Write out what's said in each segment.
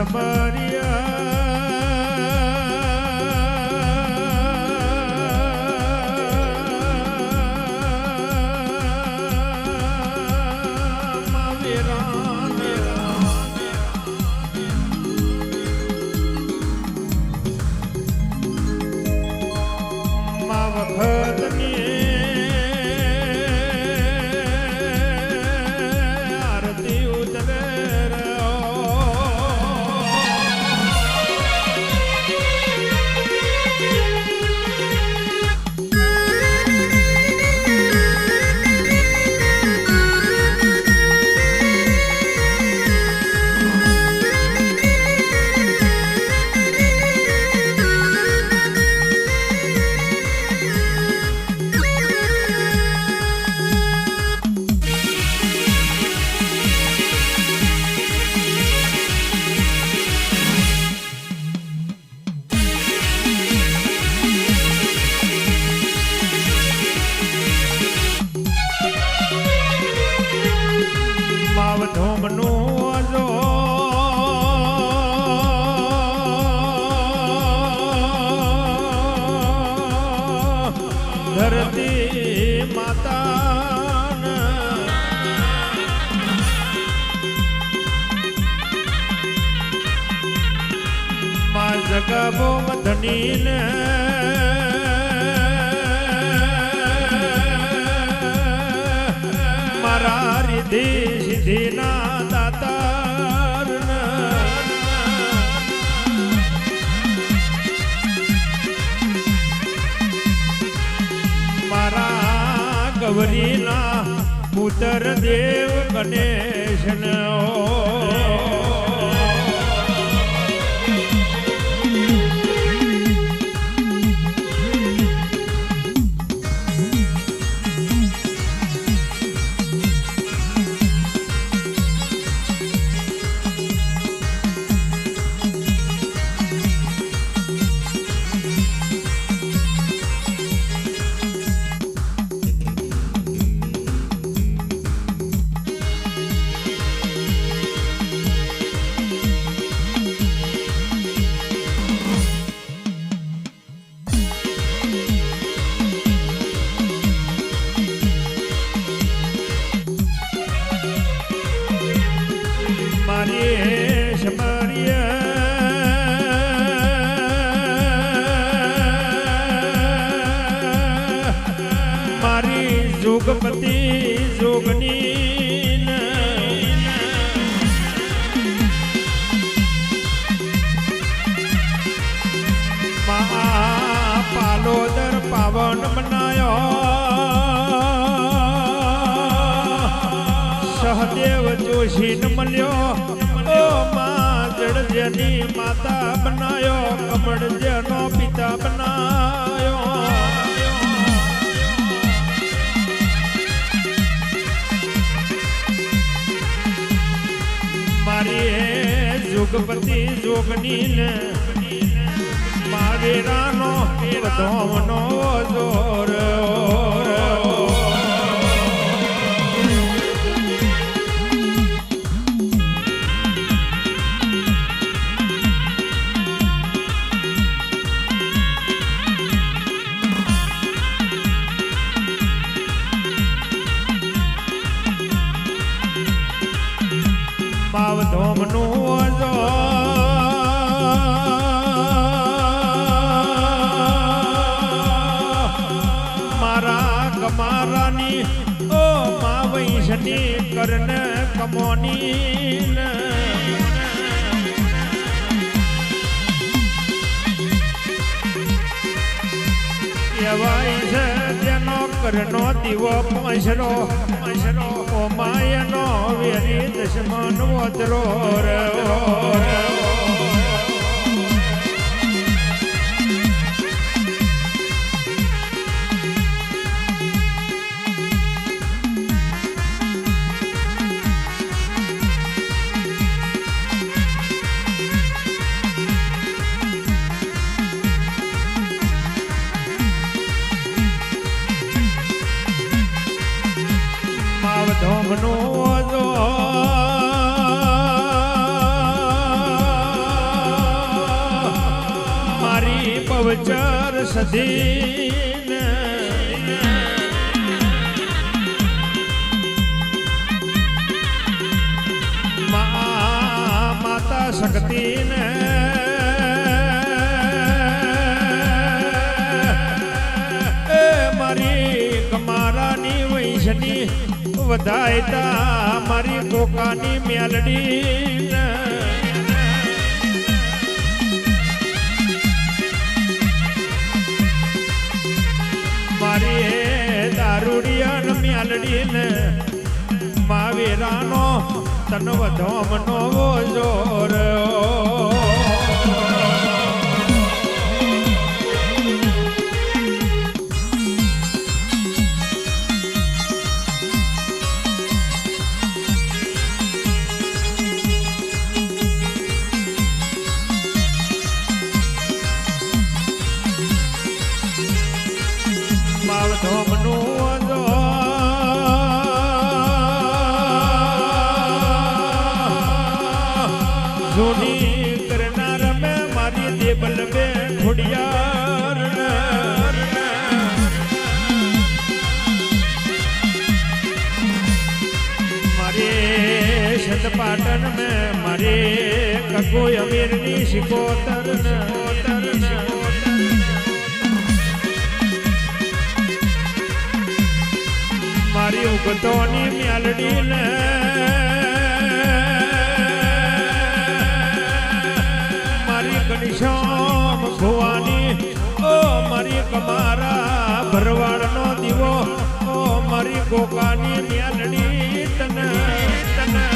આરતી જગબો મધની મારા રીધિ સિદ્ધિના દાતાર મારા ગૌરીના પુત્ર દેવ ગણેશ પાવન બનાયો સહદેવ જોશી ન મળ્યો. ઓ માં જડજની માતા બનાયો. કમળજનો પિતા બનાયો. મારી જોગપતિ જોગની ને માવેરાનો ધોમનો જોર માવધોમનું જો કમોની કહેવાય છે તેનો કરનો દીવો પંસરો પંસરો ઓ માયનો વેરી દશમન વદરો રે મા માતા શક્તિને મારી કમારાની વૈશની વધાયતા મારી કોકાની મેલડી મારી દારૂડિયા મ્યાલડી ને માવેરાનો તન વધમનો જોર જૂની કરનાર મે મારી દેબલ બે ખોડિયાર મારે શતપાટન મે, મારે કકો અમીરની શિકોતર મારી ઉગતોની મ્યાલડી ને ઘનશ્યામ ભુવાની. ઓ મારી કમારા ભરવાડનો દીવો. ઓ મારી ગોકાની મ્યાલડી તને તને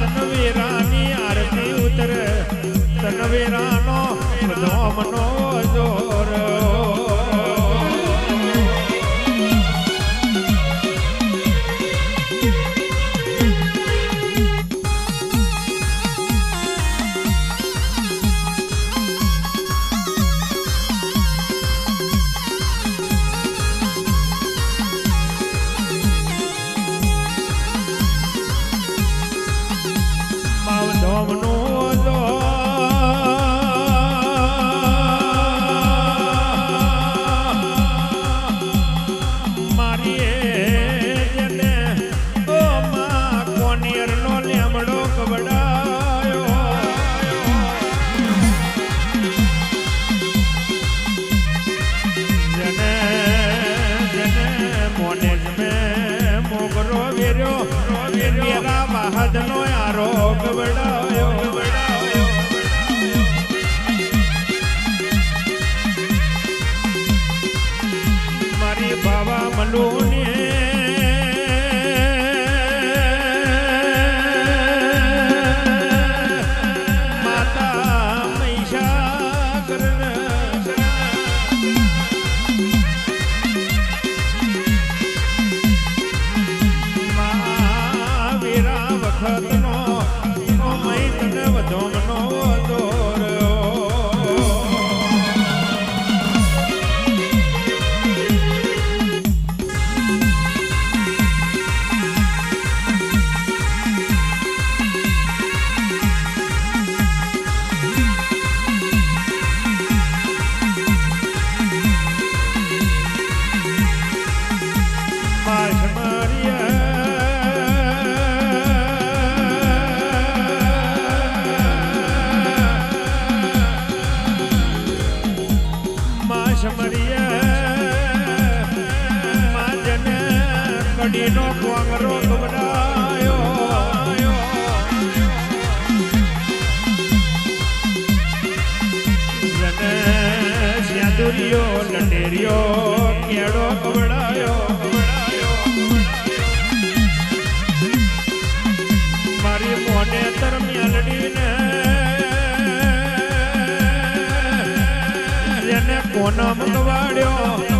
તનવેરાની આરતી ઉતરે. તનવેરાનો ધોમનો જોર કડીનો કોંગરો ગબડાયો જને સ્યાદુરિયો લંડેરિયો કેળો કવડાયો મારી મોને તરમિયાલડીને જેને કોનમ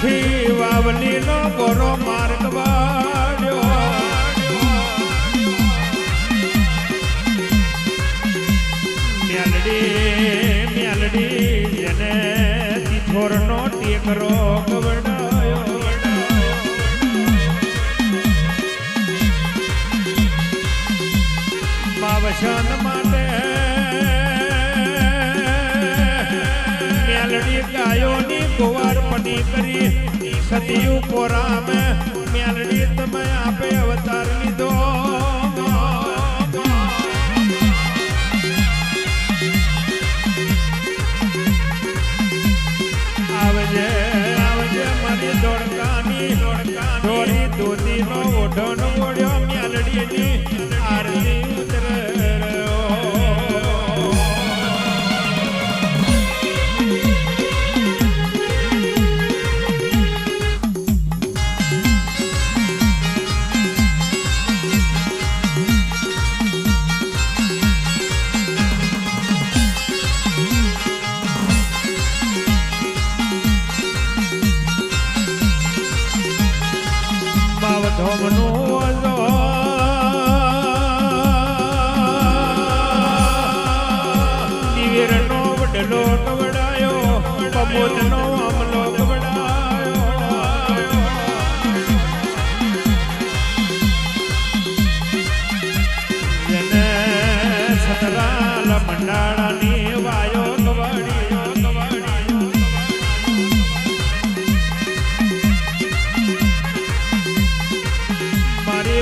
ગવાડ્યો વાવલી નો બોરો માર્ગ વાળ્યો. મેલડી મેલડી જેને તીથોરનો ટેકરો કવડાયો દર્શન કુંવર પડી કરી સતિયું પોરામે મેલડી તમે આપે અવતાર લીધો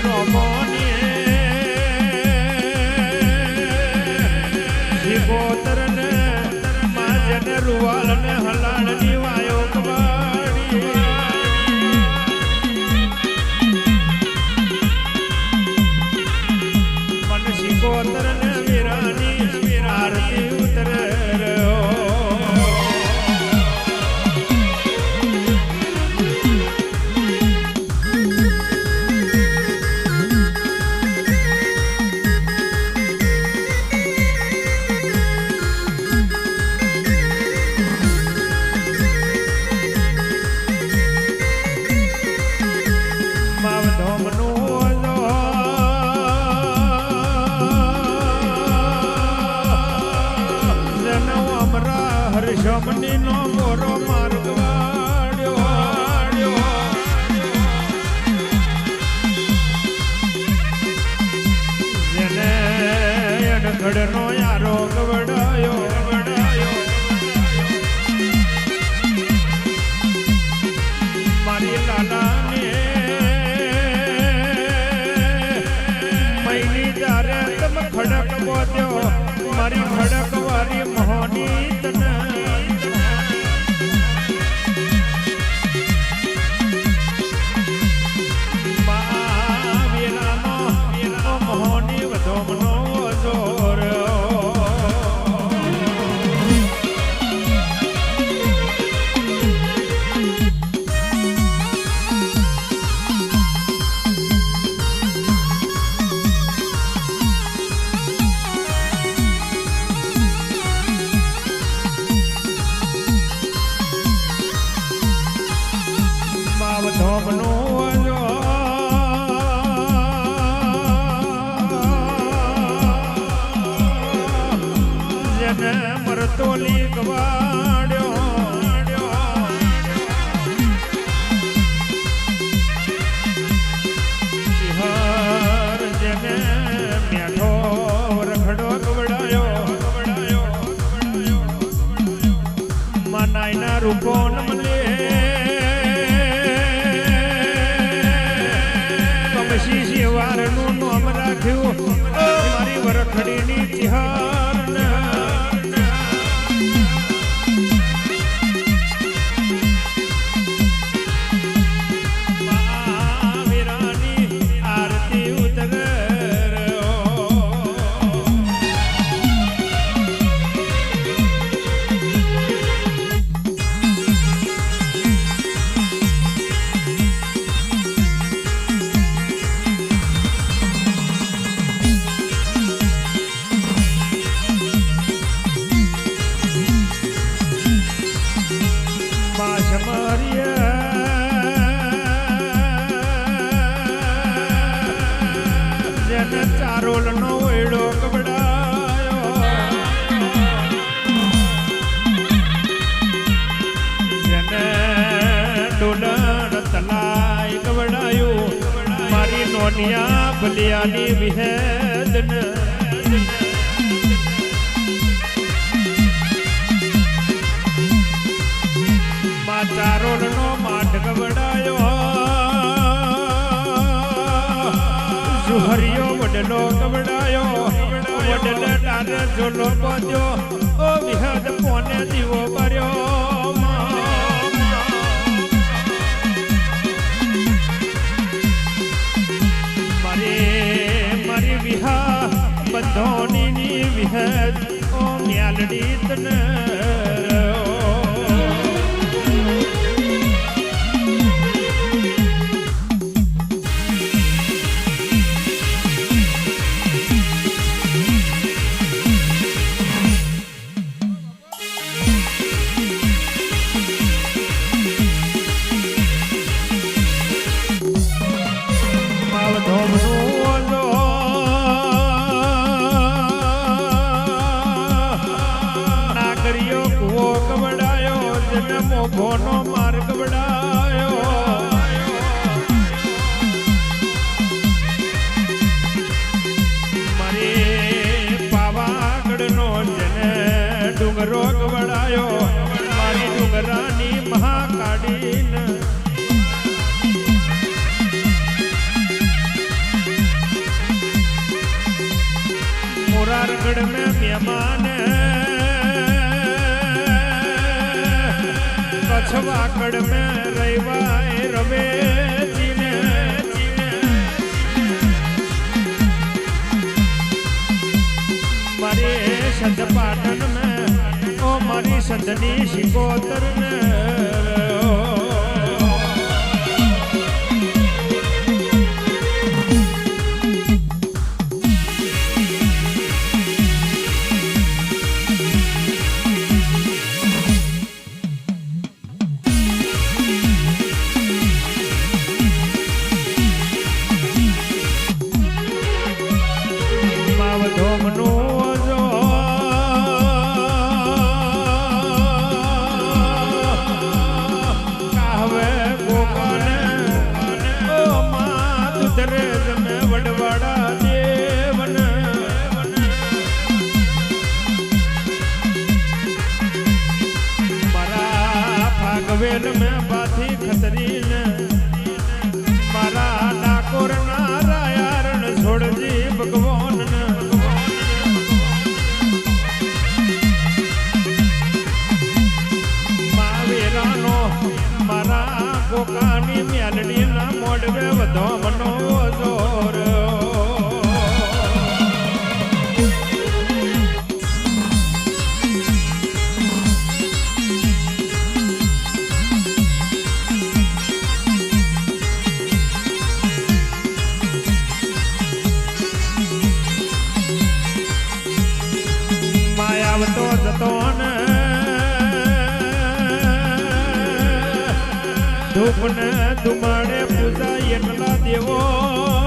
મારી દુનિયાની વિહેદન માતા રોડનો માઠ ગવડાયો સુહરિયો વડલો ગવડાયો વડલે ડારે જોલો બાંધ્યો ઓ વિહદ કોને દીવો કર્યો મા વિહા બંધોની વિહદ ઓ મ્યાલડી તને ઘડિયો કુવો કવડાયો, જન્મો ભોનો માર કવડાયો મારે પાવાગઢનો જને ડુંગરો કવડાયો, મારી ડુંગરાની મહાકાડીન. મોરારગઢ મેં મહેમાન છવાકડ મેં રહીવાય રવે જીને મારી સંત પાટણ મેં ઓ મારી સંતની શિકોતર મેં ભાગવેલ મેં બાથી ખતરીને મારા ડાકોર ના રાયારણ છોડજી ભગવાન મારા કોકાની મ્યાલડી ના મોડવે વધો મનો ધૂપ ને ધુમાડે પૂજા એટલા દેવો.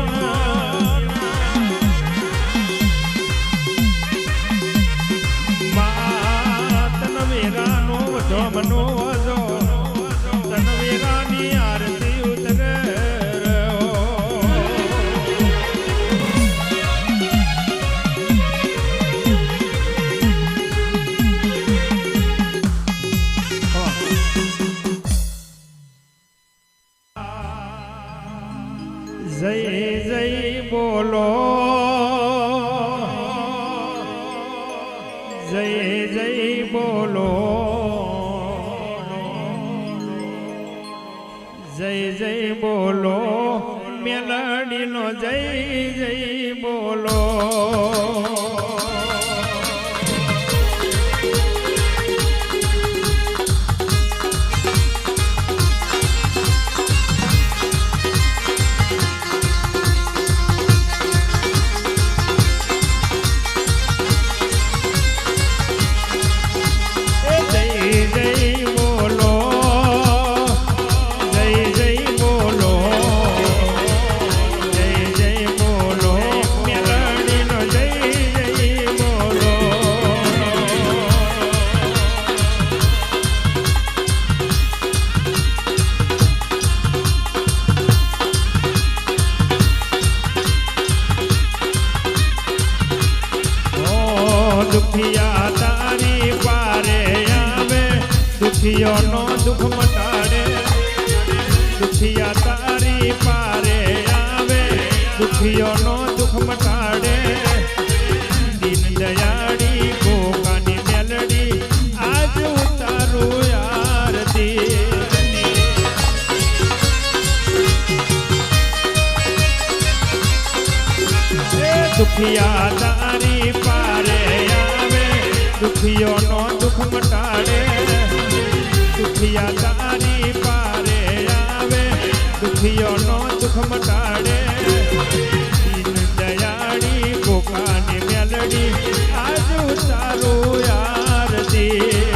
જય જય બોલો મેલડીનો જય જય બોલો. દુઃખ મટાડે. દીન દયાળી ગોકાની મેલડી. આજુ તારું યાર દી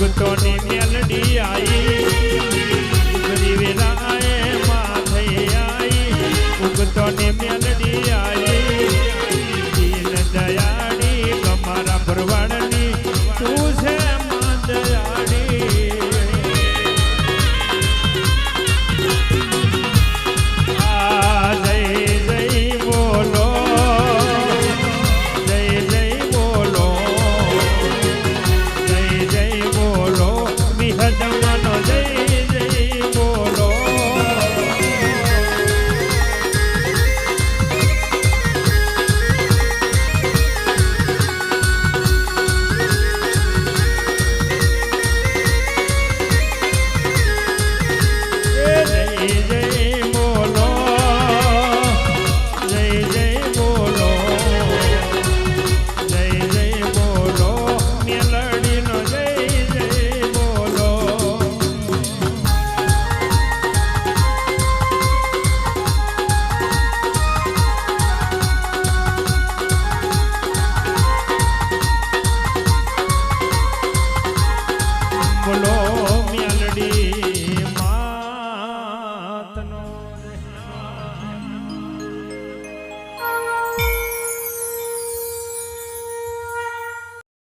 গুতনি